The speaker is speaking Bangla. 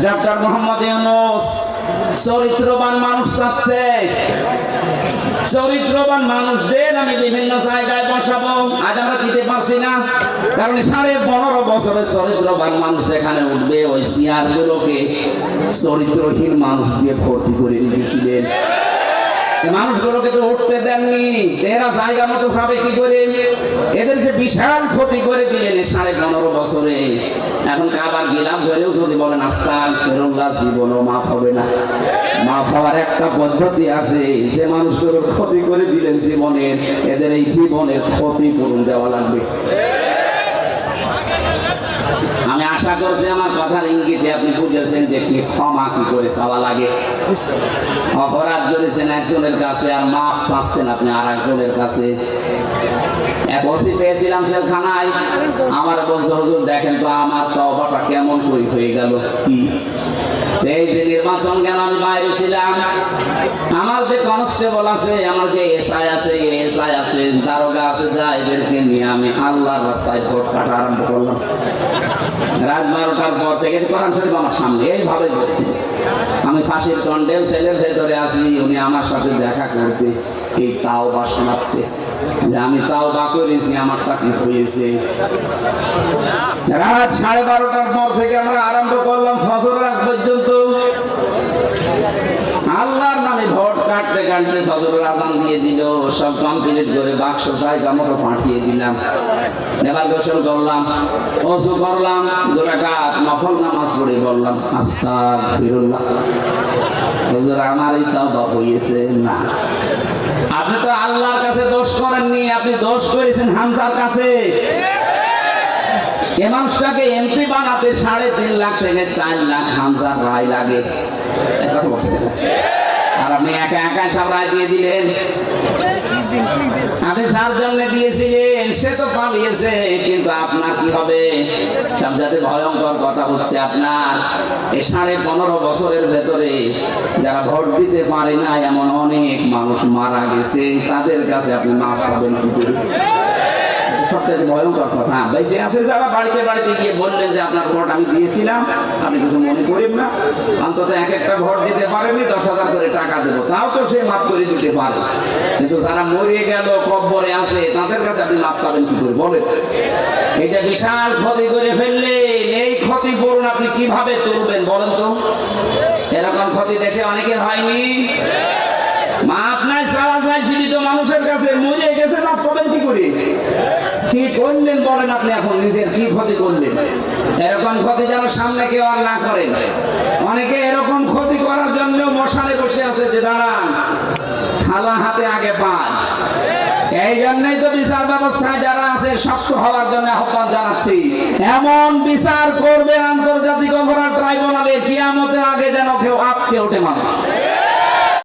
ডাক্তার মোহাম্মদ ইউনুস। চরিত্রবান মানুষ চাচ্ছে। চরিত্রবান মানুষদের আমি বিভিন্ন জায়গায় বসাবো। আজ আমরা দিতে পারছি না। কারণ সাড়ে পনেরো বছরের চরিত্রবান মানুষ এখানে উঠবে। ওই চেয়ার গুলোকে চরিত্রহীন মানুষ দিয়ে ভর্তি করে রেখেছিলেন। মানুষগুলোকে তো উঠতে দেননি। এরা জায়গা মতো যাবে কি করে? এদেরকে বিশাল ক্ষতি করে দিলেন সাড়ে পনেরো বছরে। এখন আবার গেলাম ধরেও যদি বলেন আস্তান ফেরুল্লাহ জীবনও মাফ হবে না। মাফ হওয়ার একটা পদ্ধতি আছে। যে মানুষগুলোর ক্ষতি করে দিলেন জীবনের, এদের এই জীবনের ক্ষতিপূরণ দেওয়া লাগবে। আমি আশা করছি আমার কথার ইঙ্গিতে আপনি বুঝেছেন যে কি ক্ষমা কি করে চাওয়া লাগে। অপরাধ করেছেন একজনের কাছে আর মাফ চাচ্ছেন আপনি আর একজনের কাছে। এক ওসি পেয়েছিলাম আমার বলছে দেখেন তো আমার তবাটা কেমন করে হয়ে গেল। কি? সেই যে নির্বাচন কেন আমি বাইরে ছিলাম? আমার যে কনস্টেবল আছে, আমার যে এসআই আছে এসআই আছে, দারোগা আছে যা এদেরকে নিয়ে আমি আল্লাহর রাস্তায় ভোট কাটা আরম্ভ করলাম। রাত বারোটার পর থেকে কোরআন শরীফ আমার সামনে এইভাবে আমি ফাঁসির কন্ডেল সেলের ভেতরে আছি, উনি আমার সাথে দেখা করতে এই তাও বা শোনাচ্ছে। যে আমি তাও বা করেছি আমার চাকরি হয়েছে? রাত সাড়ে বারোটার পর থেকে আমরা আরম্ভ করলাম ফসল রাত পর্যন্ত আল্লাহর নামে ভোট কাটতে কাটতে ফজরের আজান দিয়ে দিল, সব কমপ্লিট করে বাক্স জায়গা মতো পাঠিয়ে দিলাম। এবার গোসল করলাম অজু করলাম দুরাকাত নফল নামাজ পড়ে বললাম আস্তাগ ফিরুল্লাহ হুজুর, আমার এই তাওবা হয়েছে না। আপনি তো আল্লাহর কাছে দোষ করেননি, আপনি দোষ করেছেন হামজার কাছে। এ মানুষটাকে এমপি বানাতে সাড়ে তিন লাখ থেকে চার লাখ হামজার রায় লাগে। কথা বলছেন। আর আপনি একা একা সব দিয়ে দিলেন। আপনি যার জন্য দিয়েছিলেন, সে তো পালিয়েছে, কিন্তু আপনার কি হবে? সব যাতে ভয়ঙ্কর কথা হচ্ছে আপনার। এই সাড়ে পনেরো বছরের ভেতরে যারা ভোট দিতে পারে না, এমন অনেক মানুষ মারা গেছে। তাদের কাছে আপনি মাফ পাবেন কি করে কথা বেঁচে আছে যারা বাড়িতে বাড়িতে গিয়ে বললেন যে আপনার ভোট আমি দিয়েছিলাম, আপনি কিছু মনে করেন না। অন্তত এক একটা ভোট দিতে পারেনি দশ হাজার করে টাকা দেবো। তাও তো সে মাফ করে দিতে পারে। কিন্তু যারা মরিয়ে গেল কব্বরে আছে, তাদের কাছে আপনি মাপ চাবেন কি করে? বলেন। এটা বিশাল ক্ষতি করে ফেললেন। এই ক্ষতিপূরণ আপনি কীভাবে তুলবেন বলেন তো? এরকম ক্ষতি দেশে অনেকের হয়নি। করলেন আপনি এখন? নিজের কি ক্ষতি করলেন? এরকম ক্ষতি যেন সামনে কেউ আর না করেন অনেকে এরকম ক্ষতি করার জন্য বসে আছে যে, দাঁড়ান থালা হাতে আগে পান। এই জন্যই তো বিচার ব্যবস্থায় যারা আছে, শক্ত হওয়ার জন্য আহ্বান জানাচ্ছি। এমন বিচার করবে আন্তর্জাতিক অপরাধ ট্রাইব্যুনালে, কিয়ামতের আগে যেন কেউ আটকে ওঠে মানুষ।